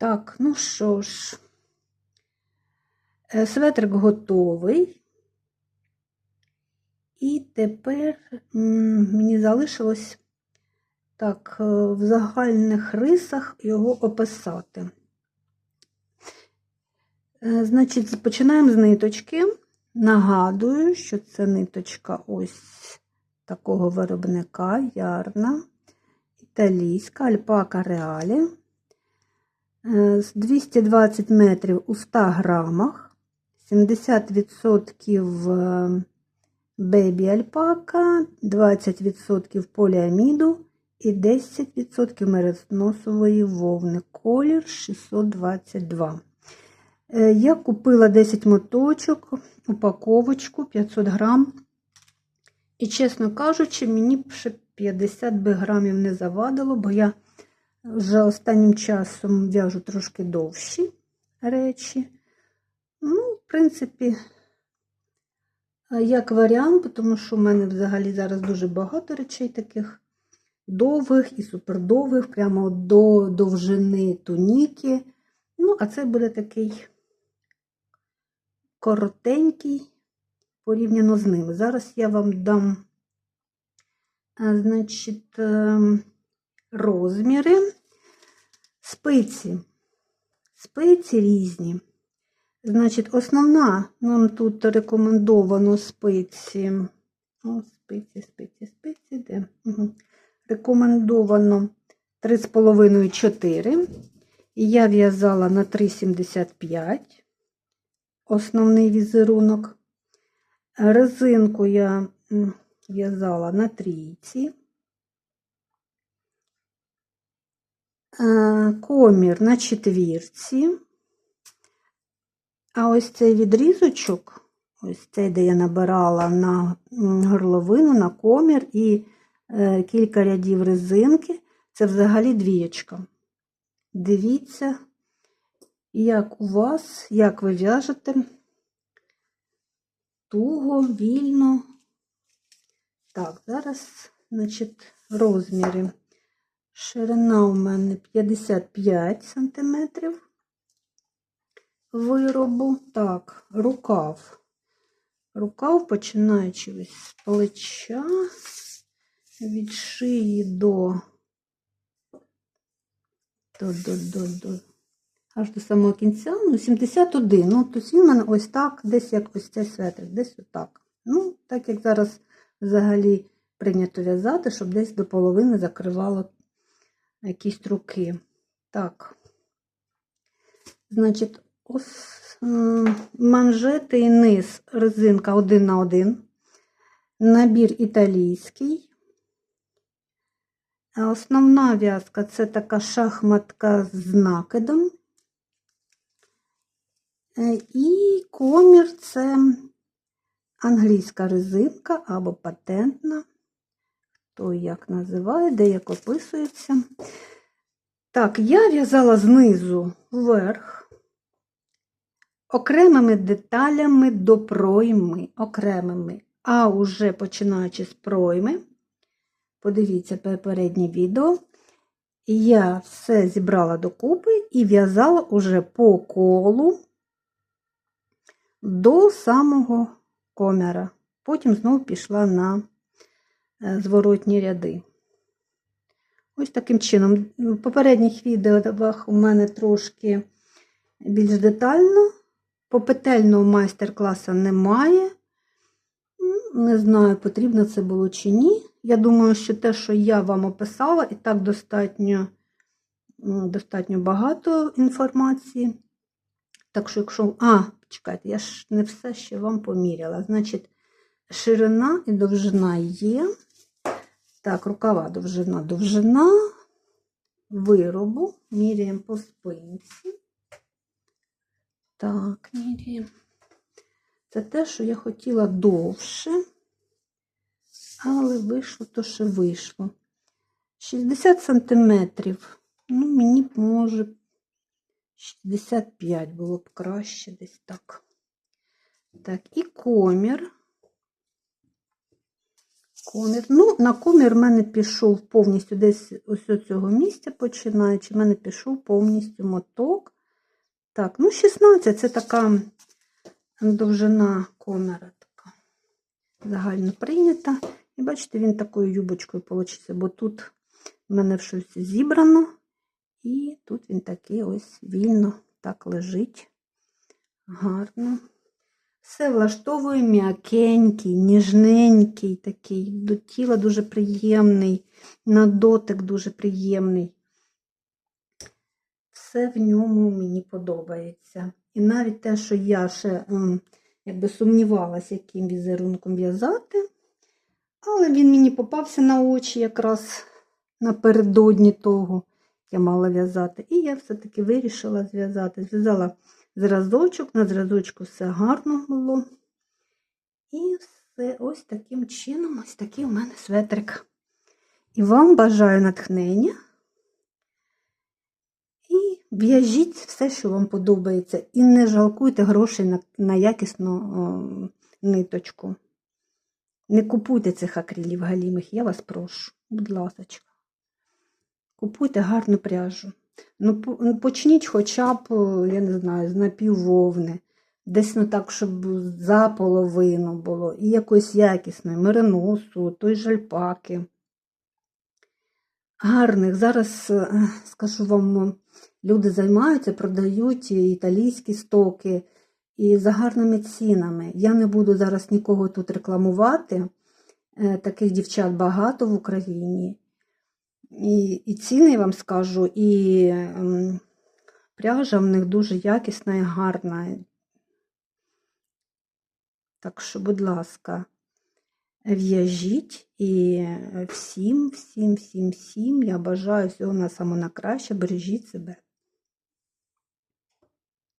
Так, ну що ж, е, светрик готовий. І тепер мені залишилось так, е, в загальних рисах його описати. Е, Значить, починаємо з ниточки. Нагадую, що це ниточка ось такого виробника ярна, італійська, альпака реалі. Е, З 220 метрів у 100 грамах, 70% е, бебі альпака, 20% поліаміду і 10% мериносової вовни. Колір 622. Е, Я купила 10 моточок, упаковочку 500 грам. І, чесно кажучи, мені ще 50 би грамів не завадило, бо я вже останнім часом в'яжу трошки довші речі. Ну, в принципі, як варіант, тому що в мене взагалі зараз дуже багато речей таких довгих і супердовгих, прямо до довжини туніки. Ну, а це буде такий коротенький порівняно з ними. Зараз я вам дам, значить, ем, розміри. Спиці. Спиці різні. Значить, основна нам тут рекомендовано спиці. О, спиці, спиці, спиці, де? Угу. Рекомендовано 3,5-4. І я в'язала на 3,75 основний візерунок. Резинку я в'язала на трійці. Комір на четвірці. А ось цей відрізочок, ось цей, де я набирала на горловину, на комір і е, кілька рядів резинки, це взагалі двієчка. Дивіться, як у вас, як ви в'яжете туго, вільно. Так, зараз, значить, розміри. Ширина у мене 55 сантиметрів виробу. Так, рукав. Рукав, починаючи ось з плеча, від шиї до, до, до, до, до аж до самого кінця, ну, 71. Ну, тобто він у мене ось так, десь як ось цей светр, десь отак. Ну, так як зараз взагалі прийнято в'язати, щоб десь до половини закривало якісь руки. Так. Значить, ось манжети і низ резинка один на один. Набір італійський. Основна в'язка це така шахматка з накидом. Е, І комір це англійська резинка або патентна. Хто як називає, де як описується. Так, я в'язала знизу вверх, окремими деталями до пройми, окремими, а уже починаючи з пройми, подивіться попереднє відео, я все зібрала докупи і в'язала уже по колу до самого коміра. Потім знову пішла на зворотні ряди. Ось таким чином. В попередніх відео у мене трошки більш детально. Попетельного майстер-класу немає. Не знаю, потрібно це було чи ні. Я думаю, що те, що я вам описала, і так достатньо, достатньо багато інформації. Так що, якщо. А, чекайте, я ж не все ще вам поміряла. Значить, ширина і довжина є. Так, рукава довжина, довжина виробу. Міряємо по спинці. Так, міряємо. Це те, що я хотіла довше, але вийшло то, що вийшло. 60 сантиметрів. Ну, мені може 65 було б краще десь так. Так, і комір. Комір. Ну, на комір в мене пішов повністю десь ось цього місця починаючи, в мене пішов повністю моток. Так, ну 16 це така довжина коміра така загально прийнята. І бачите, він такою юбочкою вийде, бо тут в мене щось зібрано, і тут він такий ось вільно так лежить. Гарно. Все влаштовує м'якенький, ніжненький такий, до тіла дуже приємний, на дотик дуже приємний. Все в ньому мені подобається. І навіть те, що я ще якби сумнівалася, яким візерунком в'язати, але він мені попався на очі якраз напередодні того, я мала в'язати. І я все-таки вирішила зв'язати. Зв'язала зразочок, на зразочку все гарно було. І все ось таким чином, ось такий у мене светрик. І вам бажаю натхнення. І в'яжіть все, що вам подобається. І не жалкуйте грошей на, на якісну о, ниточку. Не купуйте цих акрилів галімих, я вас прошу, будь ласка. Купуйте гарну пряжу. Ну, ну, почніть хоча б, я не знаю, з напіввовни. Десь ну так, щоб за половину було. І якоїсь якісної, мериносу, той жальпаки. Гарних. Зараз, е, скажу вам, люди займаються, продають італійські стоки і за гарними цінами. Я не буду зараз нікого тут рекламувати. Е, Таких дівчат багато в Україні. І, і ціни я вам скажу, і ем, пряжа в них дуже якісна і гарна. Так що, будь ласка, в'яжіть і всім, всім, всім, всім я бажаю всього на самонакраще, Бережіть себе.